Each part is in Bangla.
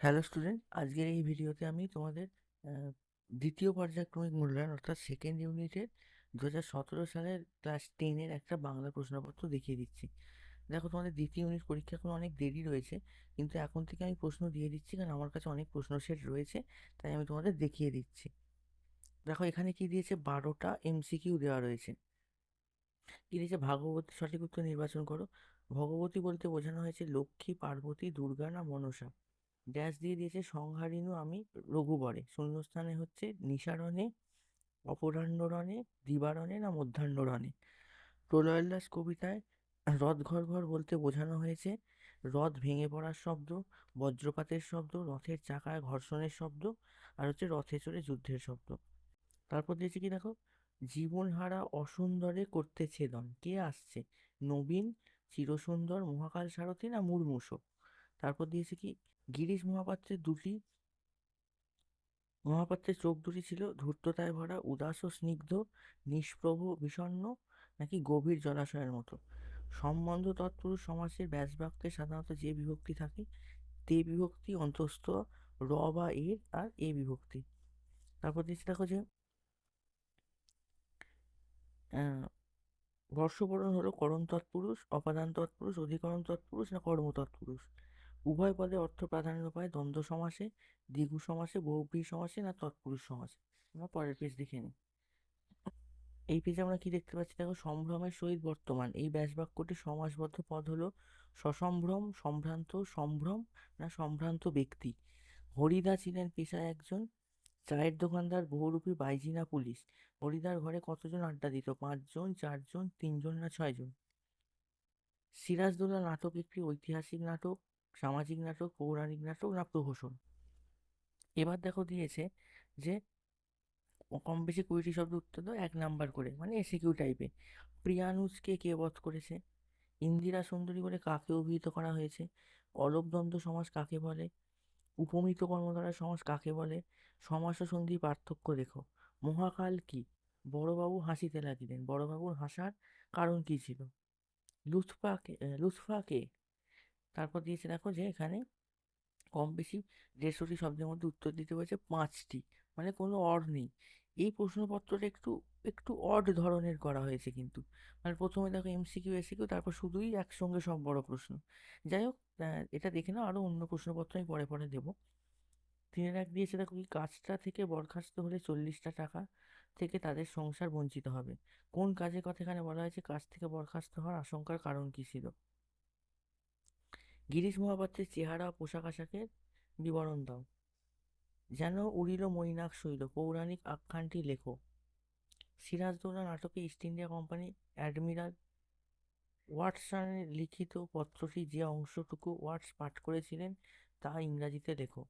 হ্যালো স্টুডেন্ট আজকের এই ভিডিওতে আমি তোমাদের দ্বিতীয় পর্যায়ক্রমিক মূল্যায়ন অর্থাৎ সেকেন্ড ইউনিটের দু হাজার সতেরো সালের ক্লাস টেনের একটা বাংলা প্রশ্নপত্র দেখিয়ে দিচ্ছি। দেখো তোমাদের দ্বিতীয় ইউনিট পরীক্ষা এখন অনেক দেরি রয়েছে, কিন্তু এখন থেকে আমি প্রশ্ন দিয়ে দিচ্ছি কারণ আমার কাছে অনেক প্রশ্ন সেট রয়েছে, তাই আমি তোমাদের দেখিয়ে দিচ্ছি। দেখো এখানে কি দিয়েছে? বারোটা এমসিকিউ দেওয়া রয়েছে। কি দিয়েছে? ভাগবতী সঠিক উত্তর নির্বাচন করো। ভগবতী বলতে বোঝানো হয়েছে লক্ষ্মী, পার্বতী, দুর্গা না মনসা। ড্যাশ দিয়ে দিয়েছে সংহারিনু আমি রঘুবরে। শূন্যস্থানে হচ্ছে নিশারণে অপরাহ্নরণে, দিবারণে না মধ্যাহ্নরণে। প্রলয় দাস কবিতায় রথ ঘর ঘর বলতে বোঝানো হয়েছে। রথ ভেঙে পড়ার শব্দ, বজ্রপাতের শব্দ, রথের চাকায় ঘর্ষণের শব্দ আর হচ্ছে রথে চড়ে যুদ্ধের শব্দ। তারপর দিয়েছে কি দেখো? জীবনহারা অসুন্দরে করতে ছেদন। কে আসছে? নবীন, চিরসুন্দর, মহাকাল সারথী না মুর্মুষো তারপর দিয়েছে কি? গিরিশ মহাপাত্রের দুটি মহাপাত্রের চোখ দুটি ছিল ধূর্ততায় ভরা, উদাস ও স্নিগ্ধ, নিষ্প্রভ, বিষণ্ণ, নাকি গভীর জলাশয়ের মতো। সম্বন্ধ তৎপুরুষ সমাসের ব্যাসবাক্যে সাধারণত যে বিভক্তি থাকে, তে বিভক্তি, অন্তস্থ, র বা এর, আর এ বিভক্তি। তারপর দিচ্ছি দেখো যে বর্ষবরণ হলো করণ তৎপুরুষ, অপাদান তৎপুরুষ, অধিকরণ তৎপুরুষ, না কর্ম তৎপুরুষ। উভয় পদে অর্থ প্রাধান্য পায় দ্বন্দ্ব সমাসে, দ্বিগু সমাসে বহুব্রী সমাসে না তৎপুরুষ সমাসে। আমরা পরের পেজ দেখে নিই। এই পেজে আমরা কি দেখতে পাচ্ছি? দেখো, সম্ভ্রমের সহিত বর্তমান। এই ব্যাসবাক্যটি সমাসবদ্ধ পদ হলো সসম্ভ্রম, সম্ভ্রান্ত, সম্ভ্রম না সম্ভ্রান্ত ব্যক্তি। হরিদা ছিলেন পেশায় একজন চায়ের দোকানদার, বহুরূপী বাইজিনা পুলিশ। হরিদার ঘরে কতজন আড্ডা দিত? পাঁচজন, চারজন, তিনজন না ছয়জন? সিরাজদৌল্লা নাটক একটি ঐতিহাসিক নাটক। সামাজিক নাটক পৌরাণিক নাটক না প্রহসন? এবার দেখো দিয়েছে যে কম বেশি কুড়িটি শব্দ উত্তর দাও এক নাম্বার করে মানে এসে এসিকিউ টাইপে প্রিয়ানুজকে কে বধ করেছে? ইন্দিরা সুন্দরী বলে কাকে অভিহিত করা হয়েছে? অলবদ্বন্দ্ব সমাজ কাকে বলে? উপমিত কর্মধারা সমাজ কাকে বলে? সমাস ও সন্ধির পার্থক্য দেখো। মহাকাল কি? বড়বাবু হাসিতে লাগিলেন। বড়বাবুর হাসার কারণ কি ছিল? লুৎফা কে আহ, লুৎফা কে? তারপর দিয়েছে দেখো যে এখানে কম বেশি দেড়শোটি শব্দের মধ্যে উত্তর দিতে হয়েছে পাঁচটি মানে কোনো অর নেই। এই প্রশ্নপত্রটা একটু একটু অড ধরনের করা হয়েছে কিন্তু। মানে প্রথমে দেখো এমসিকিউ, এসিকিউ, তারপর শুধুই একসঙ্গে সব বড় প্রশ্ন। যাই হোক এটা দেখে নাও আরও অন্য প্রশ্নপত্র আমি পরে পরে দেবো। তিনের এক দিয়েছে দেখো কি, কাজটা থেকে বরখাস্ত হলে চল্লিশটা টাকা থেকে তাদের সংসার বঞ্চিত হবে। কোন কাজের কথা এখানে বলা হয়েছে? কাজ থেকে বরখাস্ত হওয়ার আশঙ্কার কারণ কী ছিল? গিরিশ মহাপাত্রের চেহারা, পোশাক আশাকের বিবরণ দাও। যেন উড়িল মৈনাক শৈল পৌরাণিক আখ্যানটি লেখো। সিরাজদৌল্লা নাটকে ইস্ট ইন্ডিয়া কোম্পানি অ্যাডমিরাল ওয়াটসনের লিখিত পত্রটি যে অংশটুকু ওয়াটস পাঠ করেছিলেন তা ইংরাজিতে লেখো।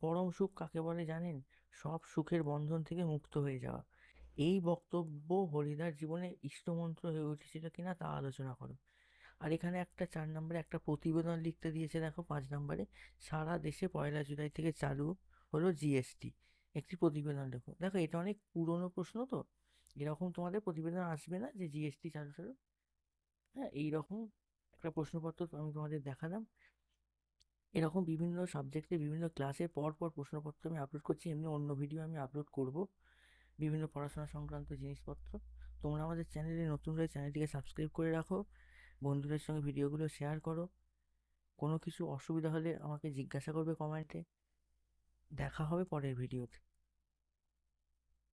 পরম সুখ কাকে বলে জানেন? সব সুখের বন্ধন থেকে মুক্ত হয়ে যাওয়া। এই বক্তব্য হরিদার জীবনে ইষ্টমন্ত্র হয়ে উঠেছিল কিনা তা আলোচনা করো। আর এখানে একটা চার নম্বরে একটা প্রতিবেদন লিখতে দিয়েছে, দেখো পাঁচ নম্বরে, সারা দেশে পয়লা জুলাই থেকে চালু হলো জিএসটি একটি প্রতিবেদন লেখো দেখো, এটা অনেক পুরনো প্রশ্ন তো। এরকম তোমাদের প্রতিবেদন আসবে না যে জিএসটি চালু চালু? হ্যাঁ এইরকম একটা প্রশ্নপত্র আমি তোমাদের দেখালাম। এরকম বিভিন্ন সাবজেক্টে, বিভিন্ন ক্লাসে পর পর প্রশ্নপত্র আমি আপলোড করছি, এমনি অন্য ভিডিও আমি আপলোড করব। বিভিন্ন পড়াশোনা সংক্রান্ত জিনিসপত্র। তোমরা আমাদের চ্যানেলে নতুন হয়ে চ্যানেলটিকে সাবস্ক্রাইব করে রাখো। বন্ধুদের সঙ্গে ভিডিওগুলো শেয়ার করো। কোনো কিছু অসুবিধা হলে আমাকে জিজ্ঞাসা করবে কমেন্টে দেখা হবে পরের ভিডিওতে